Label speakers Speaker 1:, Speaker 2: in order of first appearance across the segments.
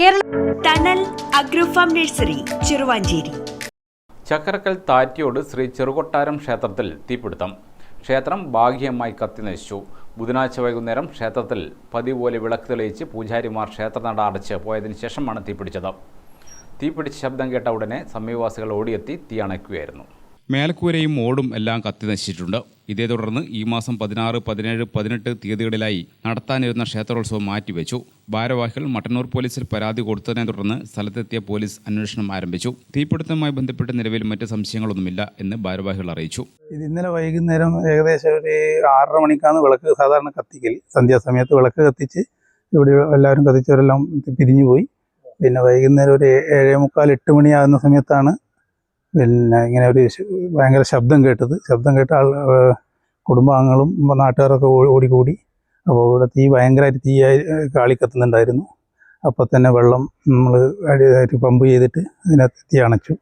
Speaker 1: Kerala
Speaker 2: agro farm nursery Cheruvancheri.
Speaker 3: Chakkarakkal Thattiyode Sree Cherukottaram ക്ഷേത്രത്തിൽ തീപിടുത്തം. ക്ഷേത്രം ഭാഗികമായി കത്തിനശിച്ചു. ബുധനാഴ്ച വൈകുന്നേരം ക്ഷേത്രത്തിൽ പതിവ് പോലെ വിളക്ക് തെളിയിച്ച് പൂജാരിമാർ ക്ഷേത്രനട അടച്ച് പോയതിനു ശേഷമാണ് തീപിടിച്ചത്. തീപിടിച്ച ശബ്ദം കേട്ട ഉടനെ സമീപവാസികൾ ഓടിയെത്തി തീ അണയ്ക്കുകയായിരുന്നു. മേൽക്കൂരയും ഓടും എല്ലാം കത്തി നശിച്ചിട്ടുണ്ട്. ഇതേ തുടർന്ന് ഈ മാസം പതിനാറ് പതിനേഴ് പതിനെട്ട് തീയതികളിലായി നടത്താനിരുന്ന ക്ഷേത്രോത്സവം മാറ്റിവെച്ചു. ഭാരവാഹികൾ മട്ടന്നൂർ പോലീസിൽ പരാതി കൊടുത്തതിനെ തുടർന്ന് സ്ഥലത്തെത്തിയ പോലീസ് അന്വേഷണം ആരംഭിച്ചു. തീപിടുത്തവുമായി ബന്ധപ്പെട്ട് നിലവിൽ മറ്റ് സംശയങ്ങളൊന്നുമില്ല എന്ന് ഭാരവാഹികൾ അറിയിച്ചു.
Speaker 4: ഇത് ഇന്നലെ വൈകുന്നേരം ഏകദേശം ഒരു ആറര മണിക്കാണ് വിളക്ക് സാധാരണ കത്തിക്കൽ. സന്ധ്യാസമയത്ത് വിളക്ക് കത്തിച്ച് ഇവിടെ എല്ലാവരും കത്തിച്ചവരെല്ലാം പിരിഞ്ഞു പോയി പിന്നെ വൈകുന്നേരം ഒരു ഏഴേ മുക്കാൽ എട്ട് മണിയാകുന്ന സമയത്താണ് പിന്നെ ഇങ്ങനെ ഒരു ഭയങ്കര ശബ്ദം കേട്ടത്. ശബ്ദം കേട്ട ആൾ കുടുംബാംഗങ്ങളും നാട്ടുകാരൊക്കെ ഓടിക്കൂടി. അപ്പോൾ ഇവിടെ തീ ഭയങ്കരമായിട്ട് തീയായി കാളി കത്തുന്നുണ്ടായിരുന്നു അപ്പോൾ തന്നെ വെള്ളം നമ്മൾ അടിയായിട്ട് പമ്പ് ചെയ്തിട്ട് അതിനകത്ത് തീ അണച്ചു.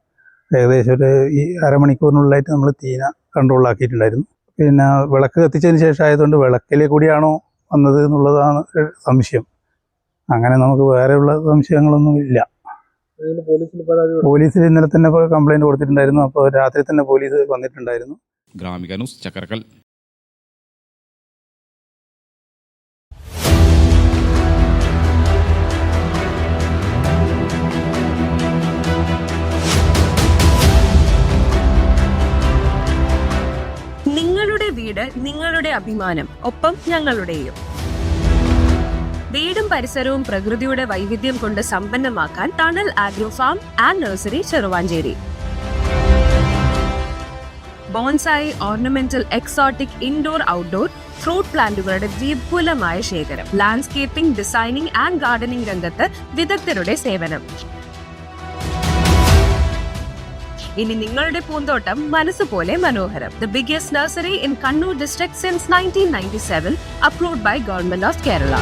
Speaker 4: ഏകദേശം ഒരു ഈ അരമണിക്കൂറിനുള്ളിലായിട്ട് നമ്മൾ തീന കൺട്രോളാക്കിയിട്ടുണ്ടായിരുന്നു പിന്നെ വിളക്ക് കത്തിച്ചതിന് ശേഷം ആയതുകൊണ്ട് വിളക്കിലെ കൂടിയാണോ വന്നത് എന്നുള്ളതാണ് സംശയം. അങ്ങനെ നമുക്ക് വേറെയുള്ള സംശയങ്ങളൊന്നും ഇല്ല. പോലീസിൽ ഇന്നലെ തന്നെ കംപ്ലൈന്റ് കൊടുത്തിട്ടുണ്ടായിരുന്നു. അപ്പോൾ രാത്രി തന്നെ പോലീസ് വന്നിട്ടുണ്ടായിരുന്നു.
Speaker 3: ഗ്രാമിക ന്യൂസ് ചക്കരക്കൽ.
Speaker 5: നിങ്ങളുടെ വീട് നിങ്ങളുടെ അഭിമാനം ഒപ്പം ഞങ്ങളുടെയും. വീടും പരിസരവും പ്രകൃതിയുടെ വൈവിധ്യം കൊണ്ട് സമ്പന്നമാക്കാൻ Thanal agro farm and nursery Cheruvancheri. Bonsai ornamental exotic indoor outdoor fruit പ്ലാന്റുകളുടെ വിപുലമായ ശേഖരം ലാൻഡ്സ്കേപ്പിംഗ് ഡിസൈനിംഗ് ആൻഡ് ഗാർഡനിംഗ് രംഗത്ത് വിദഗ്ധരുടെ സേവനം. ഇനി നിങ്ങളുടെ പൂന്തോട്ടം മനസ്സുപോലെ മനോഹരം. The biggest nursery in Kannur district since nineteen ninety seven approved by government of Kerala